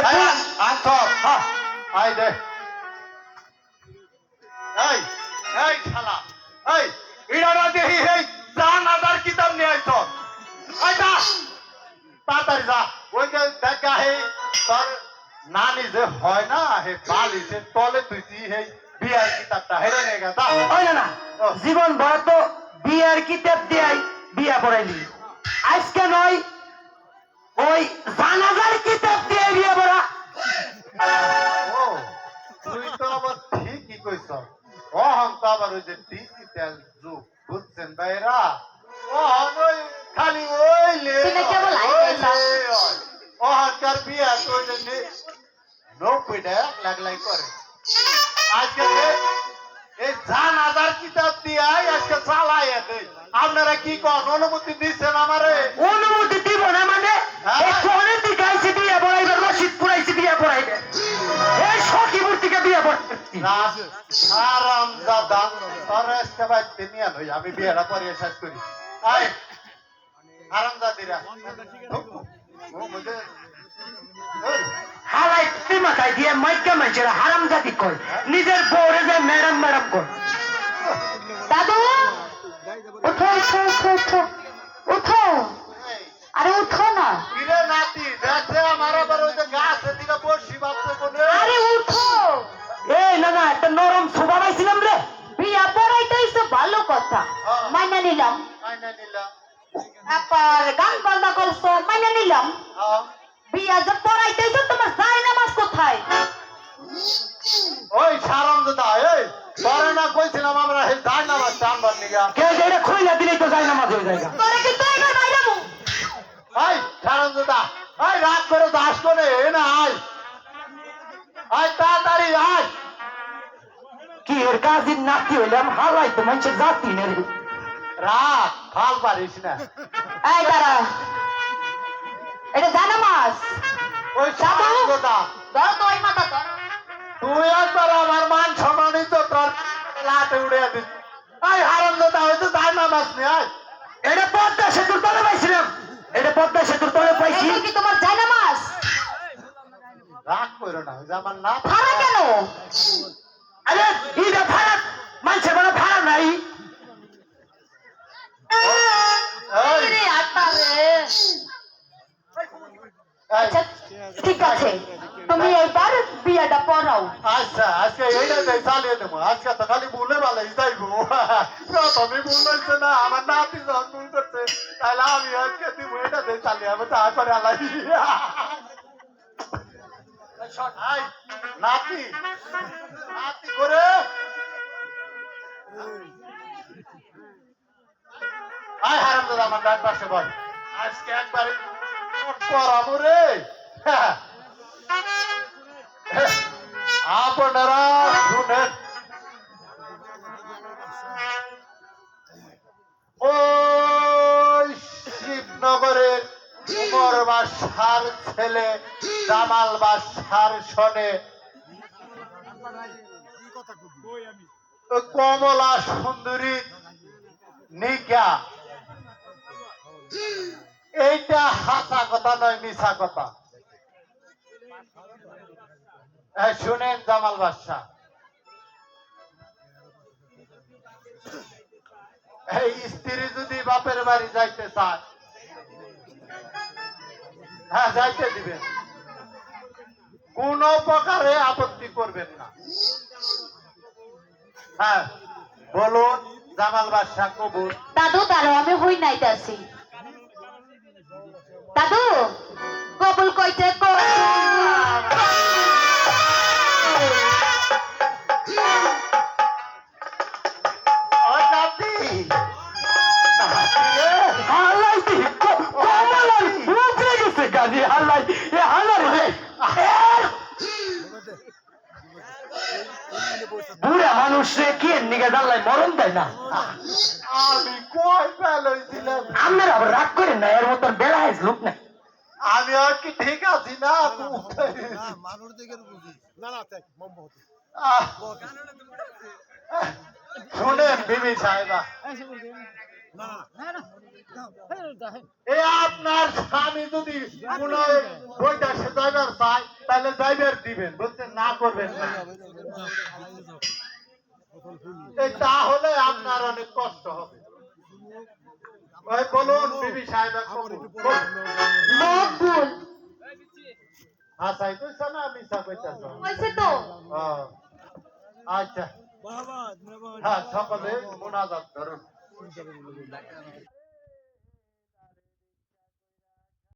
একটু আনথর হ্যাঁ, I they এই এই শালা এই ইরারা দেহি এই জান আদার কিতাব নিয়ে আইছ এই যা তাড়াতাড়ি যা ওই যে দেখা হে তোর নানি যে হয় না হে বালি সে তলে তুই হে বিয়ার কিতাবটা হেরে নিয়ে গেছা ওই না না। জীবন ভর তো বিয়ের কিতাব দিয়াই বিয়া পড়াইলি আজকে নয় ওই জানাজার কিতাব দিয়ে বিয়ে পড়া ও তুই তো আবার ঠিকই কইছ। অহন তো আবার ওই যে ডিজিটাল যুগ বুঝছেন ভাইরা অহন ওই খালি ওই লে। অহনকার বিয়া তো ওই যে নে- নব্বইটা এক লাখ লাই করে। আজকে এই জান আদার কিতাব দিয়াই আজকে চালাই আপনারা কি কন? অনুমতি দিচ্ছেন আমারে? অনুমতি দিব না মানে। এই ফোনের দিকে আইসি বিয়ে পড়াইবে রশিদ পুরাইছি বিয়ে পড়াইবে এই সখীপুর থেকে বিয়ে পড়াইছি আরাম দাদা তোর আজকে বাড়িতে নিয়ে নই আমি বিয়েটা পরে শেষ করি। আয় আরাম দাদিরা। হালাই তিমা খাই দিয়ে মাইকা মানুষেরা হারাম জাতি কয়। নিজের বউরে যে ম্যাডাম ম্যাডাম কয়। দাদু নিলাম আইনা নিলাম আবার গান বাজনা করছ মাইনা নিলাম হ্যাঁ। বিয়া যে পড়াইতেছো তোমার যায় নামাজ কোথায়? ওই সারাম দাদা এই পরে না কইছিলাম আমরা হে যাই না আমার নিগা। কেউ যে খুইলা দিলেই তো যায় নামাজ হয়ে যায় তোরে কিন্তু এবার বাইরাবো এই সারাম দাদা এই রাত করে দাস করে এ না আয়। আয় তাড়াতাড়ি আয়। কি এর কাজের নাতি হইলাম হালাই তো মানুষের জাতি নে রে রাত ফাল পারিস না। এই দাঁড়া। এটা জানামাজ ওই সারাম দাদা। ধরো তো ওই মাথা ধরো। তুই একবার আমার মান সম্মানিত তোর লাটে উড়ে দিস। এই হারাম দাদা হয়তো যাই না মাছ নি আয় এটা পদ্মা সেতুর তলে পাইছিলাম। এটা পদ্মা সেতুর তলে পাইছি। কি তোমার রাগ করো না আমার না কেন? আচ্ছা ঠিক আছে। তুমি এইবার বিয়াটা পড়াও। আচ্ছা আজকে এইটা দেই, চালিয়ে দেবো আজকে তো খালি বলে ভালোই যাইবো। তুমি বলছে না, আমার নাতি যখন ভুল করছে, তাহলে আমি আজকে দিব এটা দেই, চালিয়ে আমি তারপরে আলাই নাতি নাতি করে। আয় হারাম দাদা আমার ডান পাশে বল। আজকে একবারে পড়াবো রে। আপনারা শুনেন। ওই শিবনগরের উমর বাসার ছেলে জামাল বাসার কমলা সুন্দরী নিকা। এইটা হাসা কথা নয়, মিছা কথা। শুনেন জামাল বাদশাহ। এই স্ত্রী যদি বাপের বাড়ি যাইতে চায় হ্যাঁ যাইতে দিবেন। কোন প্রকারে আপত্তি করবেন না। হ্যাঁ বলুন, জামাল বাদশাহ কবুল। দাদু দাঁড়াও আমি হই নাইতাছি দাদু কবুল কইতে জানলাই মরণ দেয় না। আমি কই পেলাইছিলাম আপনার আবার রাগ করেন না এর মতন বেলা হাইস লোক না আমি আর কি ঠিক আছি না? মানুষ দেখে বুঝি না না শুনেন বিবি সাহেবা। এ আপনার স্বামী যদি কোন বৈঠা সে যাইবার চায় তাহলে যাইবার দিবেন বলতে না করবেন না। তাহলে আপনার অনেক কষ্ট হবে। ওই বলুন বিবি সাহেব মকবুল হাসাই কইছ না মিশা কইতাছ হয়েছে তো। আচ্ছা। হ্যাঁ সকলে মোনাজাত করুন।